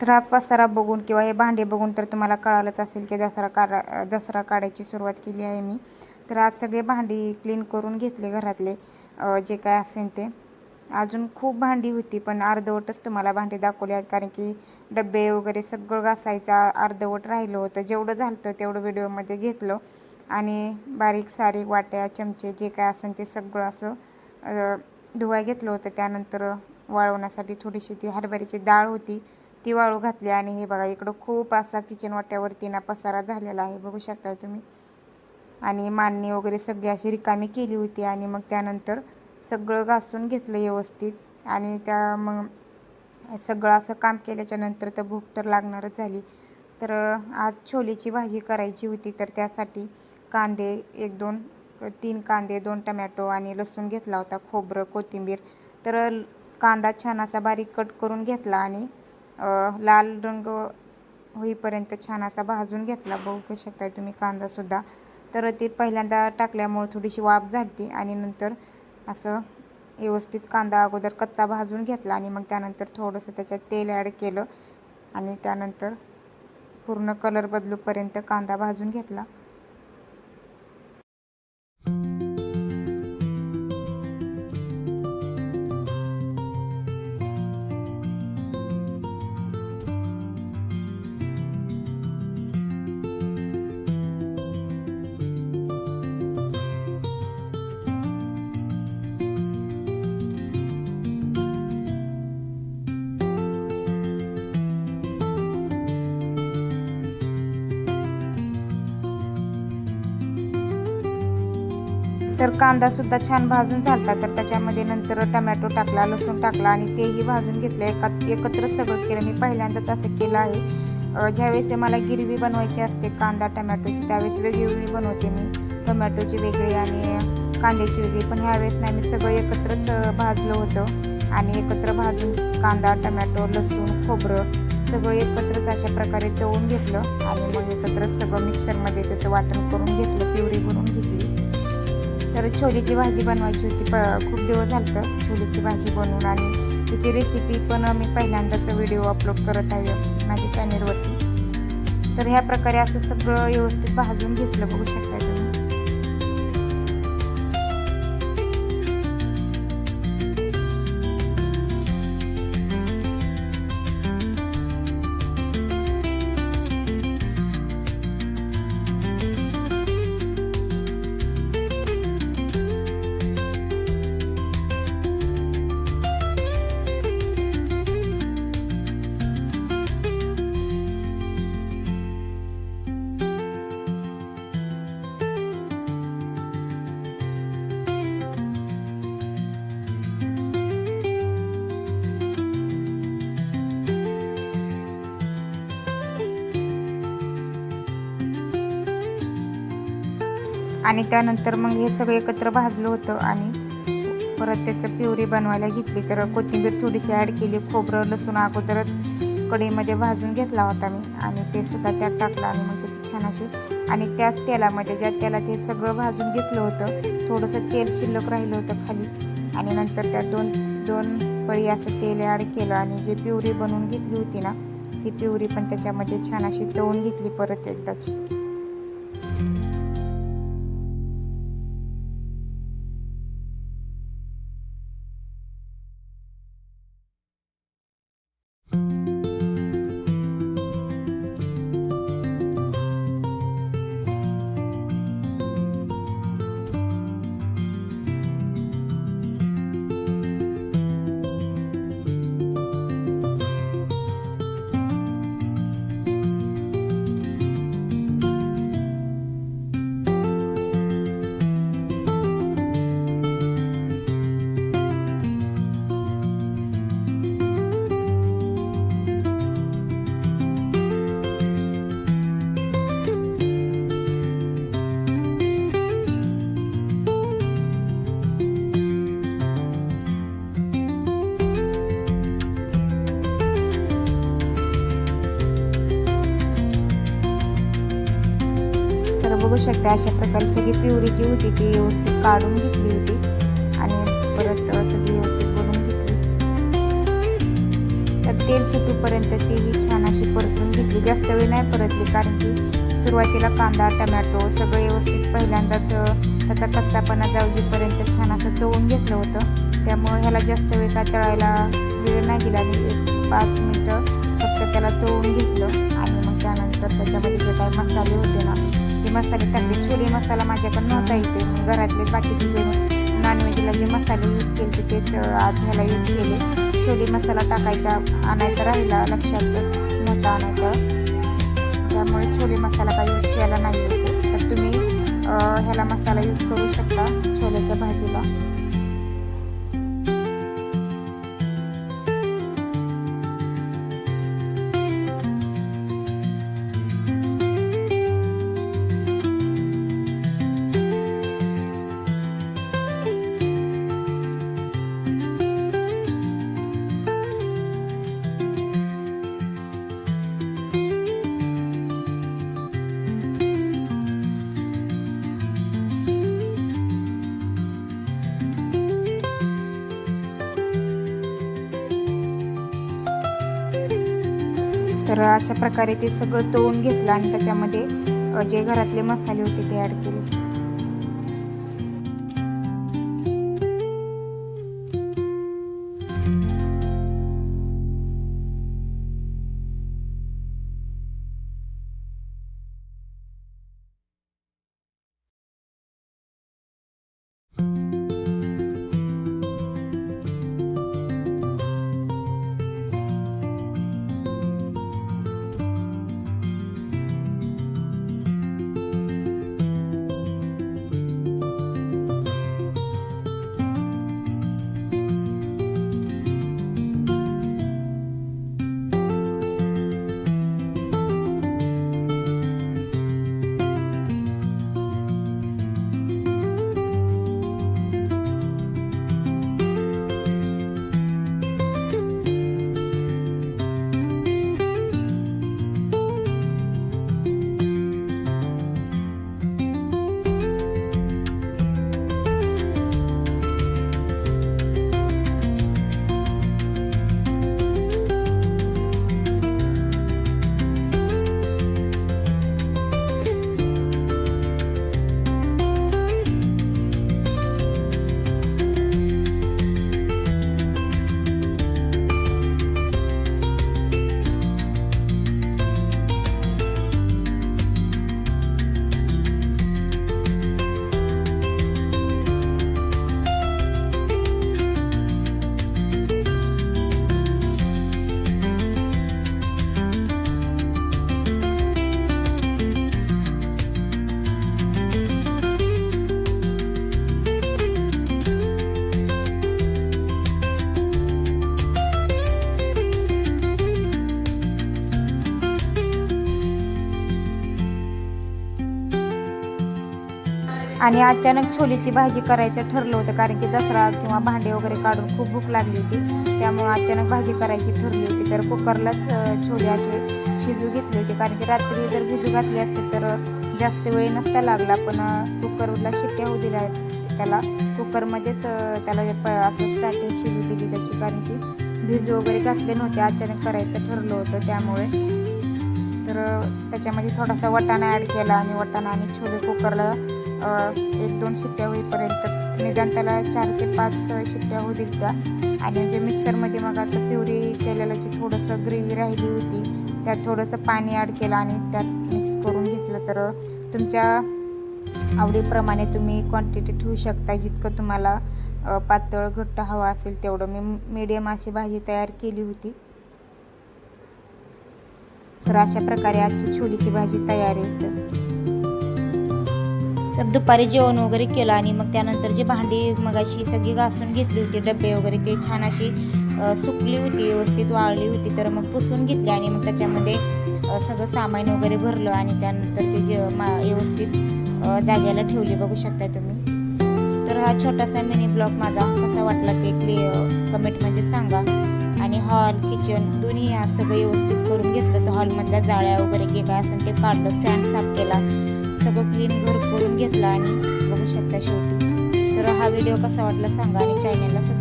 तर हा पसारा बघून किंवा हे भांडे बघून तर तुम्हाला कळालंच असेल की दसरा काढा दसरा काढायची सुरुवात केली आहे मी. तर आज सगळे भांडी क्लीन करून घेतले घरातले जे काय असेल ते. अजून खूप भांडी होती पण अर्धवटच तुम्हाला भांडी दाखवली आहेत कारण की डबे वगैरे सगळं घासायचं अर्धवट राहिलं होतं. जेवढं झालं तेवढं व्हिडिओमध्ये घेतलं. आणि बारीक सारीक वाट्या चमचे जे काय असेल ते सगळं असं धुवाय घेतलं होतं. त्यानंतर वाळवण्यासाठी थोडीशी ती हरभऱ्याची डाळ होती. ती वाळू घातली आणि हे बघा इकडं खूप असा किचन वाट्यावरती ना पसारा झालेला आहे बघू शकता तुम्ही. आणि मांडणी वगैरे सगळी अशी रिकामी केली होती आणि मग त्यानंतर सगळं घासून घेतलं व्यवस्थित. आणि त्या मग सगळं असं काम केल्याच्यानंतर तर भूक तर लागणारच झाली. तर आज छोलेची भाजी करायची होती तर त्यासाठी कांदे एक दोन तीन कांदे दोन टमॅटो आणि लसूण घेतला होता खोबरं कोथिंबीर. तर कांदा छान असा बारीक कट करून घेतला आणि लाल रंग होईपर्यंत छान असा भाजून घेतला. बघू शकताय तुम्ही कांदासुद्धा तर ते पहिल्यांदा टाकल्यामुळे थोडीशी वाफ झाली आणि नंतर असं व्यवस्थित कांदा अगोदर कच्चा भाजून घेतला आणि मग त्यानंतर थोडंसं त्याच्यात तेल ॲड केलं आणि त्यानंतर पूर्ण कलर बदलूपर्यंत कांदा भाजून घेतला. तर कांदासुद्धा छान भाजून झालता तर त्याच्यामध्ये नंतर टमॅटो टाकला लसूण टाकला आणि तेही भाजून घेतलं. एका एकत्र सगळं केलं. मी पहिल्यांदाच असं केलं आहे. ज्यावेळेस मला गिरवी बनवायची असते कांदा टमॅटोची त्यावेळेस वेगळी बनवते मी. टमॅटोची वेगळी आणि कांद्याची वेगळी. पण ह्यावेळेस नाही मी सगळं एकत्रच भाजलं होतं. आणि एकत्र भाजून कांदा टमॅटो लसूण खोबरं सगळं एकत्रच अशा प्रकारे तळून घेतलं. आणि मग एकत्रच सगळं मिक्सरमध्ये त्याचं वाटण करून घेतलं प्युरी बनवून घेतली. तर छोलीची भाजी बनवायची होती. प खूप दिवस झालं तर छोलीची भाजी बनवून आणि त्याची रेसिपी पण मी पहिल्यांदाच व्हिडिओ अपलोड करत आहे माझ्या चॅनेलवरती तर ह्या प्रकारे असं सगळं व्यवस्थित भाजून घेतलं बघू शकता आणि त्यानंतर मग हे सगळं एकत्र भाजलं होतं आणि परत त्याचं प्युरी बनवायला घेतली. तर कोथिंबीर थोडीशी ॲड केली. खोबरं लसूण अगोदरच कढईमध्ये भाजून घेतला होता मी आणि ते सुद्धा त्यात टाकलं आणि मग त्याची छान अशी आणि त्याच तेलामध्ये ज्या तेलात हे सगळं भाजून घेतलं होतं थोडंसं तेल शिल्लक राहिलं होतं खाली. आणि नंतर त्यात दोन दोन पळी असं तेल ॲड केलं आणि जे प्युरी बनवून घेतली होती ना ती प्युरी पण त्याच्यामध्ये छान अशी तळून घेतली परत एकदाची. बघू शकता. अशा प्रकारे सगळी प्युरी जी होती ती व्यवस्थित काढून घेतली होती. आणि परत सगळी व्यवस्थित बनवून घेतली. तर तेल सुटूपर्यंत तीही छान अशी परतून घेतली. जास्त वेळ नाही परतली कारण की सुरुवातीला कांदा टमॅटो सगळं व्यवस्थित पहिल्यांदाच त्याचा कच्चापणा जाऊजीपर्यंत छान असं तळून घेतलं होतं. त्यामुळे ह्याला जास्त वेळ काय तळायला वेळ नाही दिला. मी एक पाच मिनटं फक्त त्याला तळून घेतलं. आणि मग त्यानंतर त्याच्यामध्ये जे काही मसाले होते मसाले टाकले छोले मसाला माझ्याकडे नव्हता इथे. घरातले बाकीचे जे नॉनव्हेजला जे मसाले यूज केले तेच आज ह्याला यूज केले. छोले मसाला टाकायचा आणायचा राहिला लक्षात नव्हता आणायचा. त्यामुळे छोले मसाला काही यूज केला नाही तर तुम्ही ह्याला मसाला यूज करू शकता छोल्याच्या भाजीला. तर अशा प्रकारे ते सगळं तळून घेतलं आणि त्याच्यामध्ये जे घरातले मसाले होते ते ॲड केले. आणि अचानक छोलेची भाजी करायचं ठरलं होतं कारण की दसरा किंवा भांडे वगैरे काढून खूप भूक लागली होती. त्यामुळं अचानक भाजी करायची ठरली होती. तर कुकरलाच छोले असे शिजू घेतले होते. कारण की रात्री जर भिजू घातली असते तर जास्त वेळ नसता लागला. पण कुकरला शिट्ट्या होऊ दिल्या त्याला कुकरमध्येच त्याला प असं स्टार्टिंग शिजू दिली त्याची. कारण की भिजू वगैरे घातले नव्हते. अचानक करायचं ठरलं होतं त्यामुळे. तर त्याच्यामध्ये थोडासा वटाणा ॲड केला आणि वटाणा आणि छोले कुकरला एक दोन शिट्ट्या होईपर्यंत निदान त्याला चार ते पाच शिट्ट्या होऊ दिल त्या आणि जे मिक्सरमध्ये मग आता प्युरी केलेलं जे थोडंसं ग्रेव्ही राहिली होती त्यात थोडंसं पाणी ॲड केलं आणि त्यात मिक्स करून घेतलं. तर तुमच्या आवडीप्रमाणे तुम्ही क्वांटिटी ठेवू शकता. जितकं तुम्हाला पातळ घट्ट हवा असेल तेवढं. मी मीडियम अशी भाजी तयार केली होती. तर अशा प्रकारे आजची छोलीची भाजी तयार आहे. तर दुपारी जेवण वगैरे केलं आणि मग त्यानंतर जी भांडी मग अशी सगळी घासून घेतली होती डबे वगैरे ते छान अशी सुकली होती व्यवस्थित वाळली होती तर मग पुसून घेतली आणि मग त्याच्यामध्ये सगळं सामान वगैरे भरलं आणि त्यानंतर ते जे मा व्यवस्थित जाग्याला ठेवली बघू शकता तुम्ही. तर हा छोटासा मिनी ब्लॉग माझा कसा वाटला ते क्लि कमेंटमध्ये सांगा. आणि हॉल किचन दोन्ही हा सगळं व्यवस्थित करून घेतलं. तर हॉलमधल्या जाळ्या वगैरे जे काय असेल ते काढलं फॅन साफ केला. सगळं क्लीन घर करून घेतलं आणि बघू शकता शेवटी. तर हा व्हिडिओ कसा वाटला सांगा आणि चॅनलला सबस्क्राईब